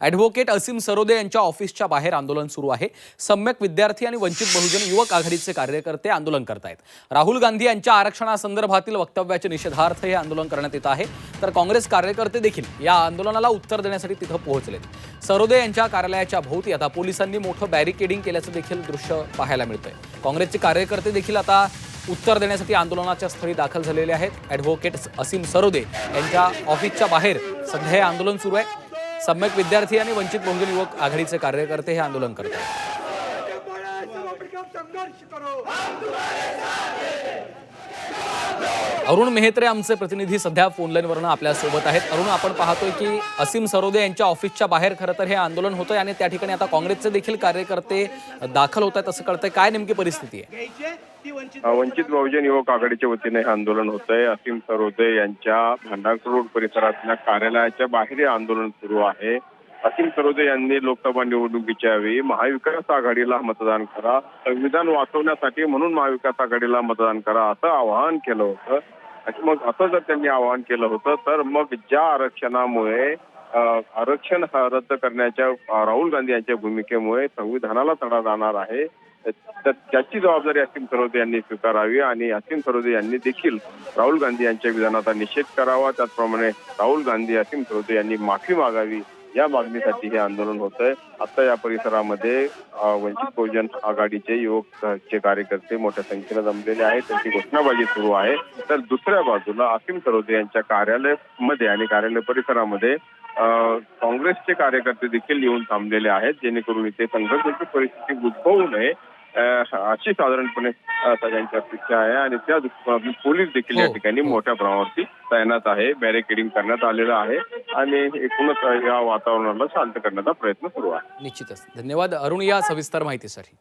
Advocate असीम सरोदे यांच्या ऑफिसच्या बाहेर आंदोलन सुरू आहे. सम्यक विद्यार्थी आणि वंचित बहुजन युवक आघाडीचे कार्यकर्ते आंदोलन करतायत. राहुल गांधी यांच्या आरक्षणासंदर्भातील वक्तव्याच्या निषेधार्थ हे आंदोलन करण्यात येत आहे. तर काँग्रेस कार्यकर्ते देखील या आंदोलनाला उत्तर देण्यासाठी तिथं पोहोचलेत. सरोदे यांच्या कार्यालयाच्या भोवती आता पोलिसांनी मोठं बॅरिकेडिंग केल्याचं देखील दृश्य पाहायला मिळतंय. काँग्रेसचे कार्यकर्ते देखील आता उत्तर देण्यासाठी आंदोलनाच्या स्थळी दाखल झालेले आहेत. ॲडव्होकेट असीम सरोदे यांच्या ऑफिसच्या बाहेर सध्या हे आंदोलन सुरू आहे. सम्यक विद्यार्थी आणि वंचित बहुजन युवक आघाडीचे कार्यकर्ते हे आंदोलन करत आहेत अरुण मेहत्रे आमचे प्रतिनिधी सध्या फोनलाईनवरनं आपल्यासोबत आहेत. अरुण आपण पाहतोय की असीम सरोदे यांच्या ऑफिसच्या बाहेर खरं तर हे आंदोलन होतंय आणि त्या ठिकाणी आता काँग्रेसचे देखील कार्यकर्ते दाखल होत आहेत असं कळतंय. काय नेमकी परिस्थिती आहे? वंचित बहुजन युवक आघाडीच्या वतीने हे आंदोलन होत आहे असीम सरोदे यांच्या भांडारकर रोड परिसरातल्या कार्यालयाच्या बाहेर हे आंदोलन सुरू आहे. असीम सरोदे यांनी लोकसभा निवडणुकीच्या वेळी महाविकास आघाडीला मतदान करा संविधान वाचवण्यासाठी म्हणून महाविकास आघाडीला मतदान करा असं आवाहन केलं होतं. आणि मग असं जर त्यांनी आवाहन केलं होतं तर मग ज्या आरक्षणामुळे आरक्षण रद्द करण्याच्या राहुल गांधी यांच्या भूमिकेमुळे संविधानाला तडा जाणार आहे त्याची जबाबदारी असीम सरोदे यांनी स्वीकारावी आणि असीम सरोदे यांनी देखील राहुल गांधी यांच्या विधानाचा निषेध करावा. त्याचप्रमाणे राहुल गांधी असीम सरोदे यांनी माफी मागावी. या मागणीसाठी हे आंदोलन होत आहे आता या परिसरामध्ये वंचित बहुजन आघाडीचे युवकचे चे कार्यकर्ते मोठ्या संख्येने जमलेले आहेत. त्यांची घोषणाबाजी सुरू आहे. तर दुसऱ्या बाजूला असीम सरोदे यांच्या कार्यालयमध्ये आणि कार्यालय परिसरामध्ये काँग्रेसचे कार्यकर्ते देखील येऊन थांबलेले आहेत. जेणेकरून इथे संघर्षाची परिस्थिती उद्भवू नये. अशी साधारणपणे सगळ्यांची अपेक्षा आहे. आणि त्या दृष्टिकोनातून पोलीस देखील या हो. ठिकाणी मोठ्या प्रमाणावरती तैनात आहे. बॅरिकेडिंग करण्यात आलेलं आहे. आणि एकूणच या वातावरणाला शांत करण्याचा प्रयत्न सुरू आहे. निश्चितच. धन्यवाद. अरुण या सविस्तर माहितीसाठी.